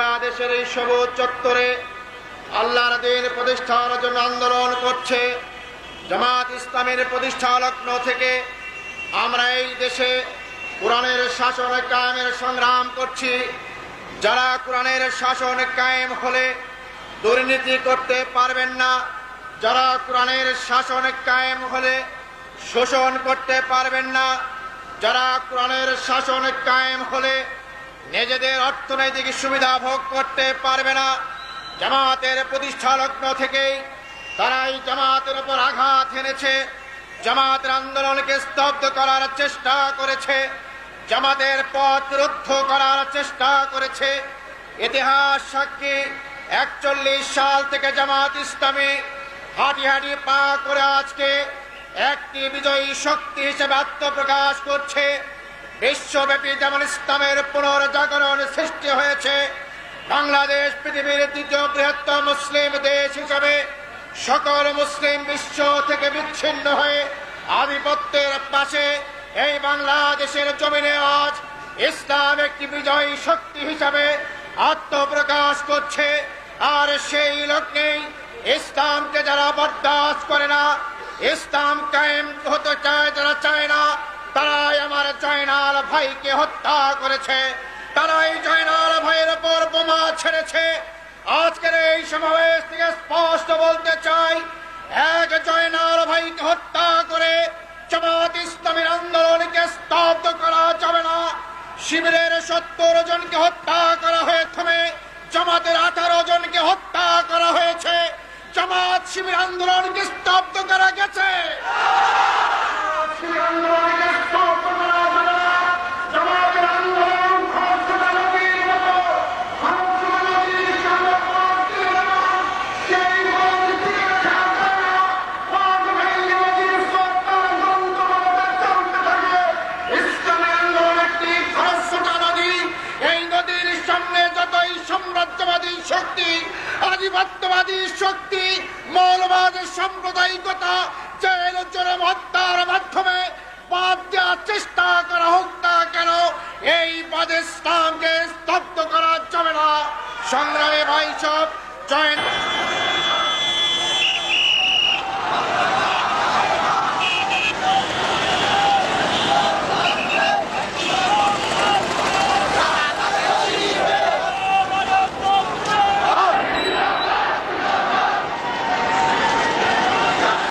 বাংলাদেশের এই সবুজ চত্বরে আল্লাহর দিন প্রতিষ্ঠার জন্য আন্দোলন করছে। জামাত ইসলামের প্রতিষ্ঠা লগ্ন থেকে আমরা এই দেশে কোরআনের শাসন কায়েমের সংগ্রাম করছি। যারা কোরআনের শাসন কায়েম হলে দুর্নীতি করতে পারবেন না। যারা কোরআনের শাসন কায়েম হলে শোষণ করতে পারবেন না। যারা কোরআনের শাসন কায়েম হলে নিজেদের অর্থনৈতিক সুবিধা ভোগ করতে পারবে না। জামাতের প্রতিষ্ঠা লগ্ন থেকেই তারাই জামাতের উপর আঘাত এনেছে। জামাতের আন্দোলনকে স্তব্ধ করার চেষ্টা করেছে। জামাতের পথ রুদ্ধ করার চেষ্টা করেছে। ইতিহাস সাক্ষী, একচল্লিশ সাল থেকে জামাত ইসলামী হাঁটি হাঁটি পা করে আজকে একটি বিজয়ী শক্তি হিসেবে আত্মপ্রকাশ করছে। বিশ্বব্যাপী যেমন ইসলামের পুনর্জাগরণ সৃষ্টি হয়েছে, বাংলাদেশ পৃথিবীর দ্বিতীয় বৃহত্তম মুসলিম দেশ হিসাবে সকল মুসলিম বিশ্ব থেকে বিচ্ছিন্ন হয়ে আধিপত্যের পাশে এই বাংলাদেশের জমিনে আজ ইসলাম একটি বিজয়ী শক্তি হিসাবে আত্মপ্রকাশ করছে। আর সেই লগ্নেই ইসলামকে যারা বরদাস্ত করে না, ইসলাম কায়েম হতে চায়, যারা চায় না তারাই আমার জয়নাল ভাইকে হত্যা করেছে। তারাই জয়নাল ভাইয়ের উপর বোমা ছেড়েছে। আজকের এই সমাবেশ থেকে স্পষ্ট বলতে চাই, এক জয়নাল ভাইকে হত্যা করে জামাত ইসলামের আন্দোলনকে স্তব্ধ করা যাবে না। শিবিরের সত্তর জনকে হত্যা করা হয়ে থমে, জামাতের আঠারো জনকে হত্যা করা হয়েছে। জামাত শিবির আন্দোলনকে স্তব্ধ করা গেছে শিবির আন্দোলনকে স্তব্ধ করা যাবে না। জামাতের আন্দোলন খরস্রোতা নদীর মতো, খরস্রোতা নদীর সামনে পথ দিবে না। সেই পথ দিয়ে যাবে না। পথ ভেঙে নদীর স্রোত গন্তব্যে চলতে থাকে। ইসলামী আন্দোলন একটি খরস্রোতা নদী। এই নদীর সামনে যতই সাম্রাজ্যবাদী শক্তি, আধিপত্যবাদী শক্তি, মৌলবাদ সাম্প্রদায়িকতা, জেল জনম হত্যার মাধ্যমে বাদ দেওয়ার চেষ্টা করা হোক না কেন, এই বাদ ইসলামকে স্তব্ধ করা যাবে না। সংগ্রামে ভাই সব জয়েন।